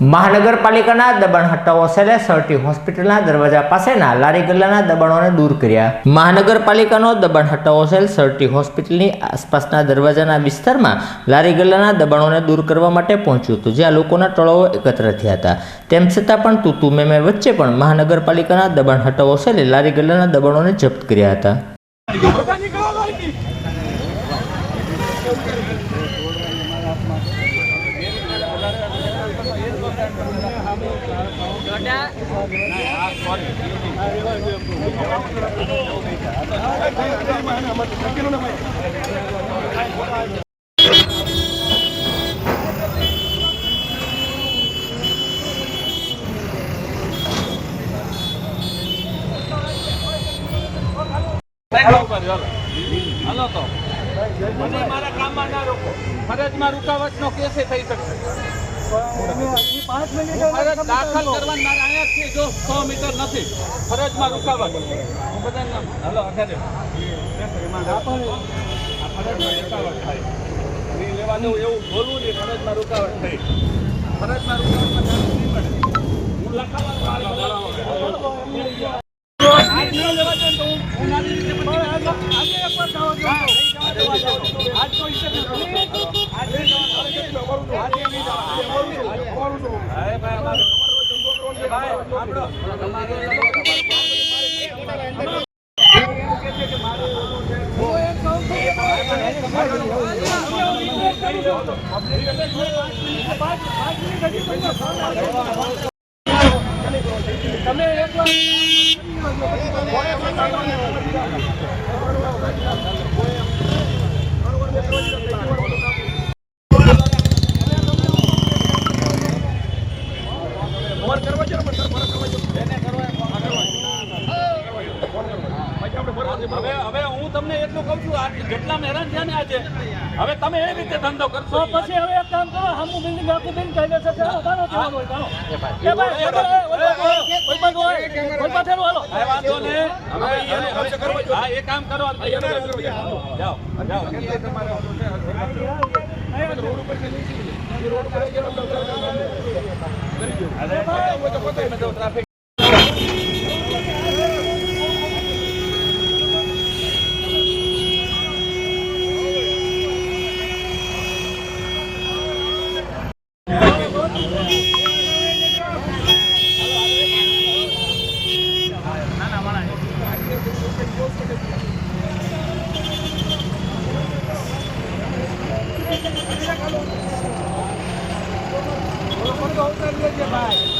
મહાનગરપાલિકાના દબાણ હટાવો સેલે સરટી હોસ્પિટલના દરવાજા પાસેના લારી ગલ્લાના દબાણોને દૂર કર્યા. મહાનગરપાલિકાનો દબાણ હટાવો સેલ સરટી હોસ્પિટલની આસપાસના દરવાજાના વિસ્તારમાં લારી ગલ્લાના દબાણોને દૂર કરવા માટે પહોંચ્યું હતું, જ્યાં લોકોના ટોળાઓ એકત્ર થયા હતા. તેમ છતાં પણ તૂતુ મેમે વચ્ચે પણ મહાનગરપાલિકાના દબાણ હટાવો સેલે લારી ગલ્લાના દબાણોને જપ્ત કર્યા હતા. હાલો તો. મને મારા કામમાં ના રોકો. ફરજમાં રૂકાવટનો કેસે થઈ શકશે. ફરજ દાખલ કરવાની મારે અહીંયા છે જો મીટર નથી. ફરજમાં રૂકાવટ હું બધાને હાલો ફરજમાં રૂકાવટ થાય લેવાનું એવું બોલવું નહીં ફરજમાં રૂકાવટ થઈ ફરજમાં રૂકાવટમાં નહીં પડે હું આજ ન લેવા દે તો હું હું નાની રીતે પછી આજે એકવાર જવા દો આજ તો ઈચ્છે નથી આજે આજે નહીં જવાનું અરે ભાઈ અમારો ભાઈ આપણો તમે એકવાર હવે હવે હું તમને એટલું કહું છું આ જેટલા હેરાન થયા ને આજે હવે તમે એ રીતે ધંધો કરશો. પછી હવે એક કામ કરો હમું બિલ્ડિંગ આખું બિલ કાયદેસર છે ચાલો ચાલો ચાલો એ ભાઈ એ ભાઈ, ઓય બાજુ હોય, કોઈ પણ હોય, હાલો. કાંઈ વાંધો નહીં. હવે એને- હવે- હા, એ કામ કરો જાઓ જાઓ. ટ્રાફિક ભાઈ ભલે તો બે ભાઈ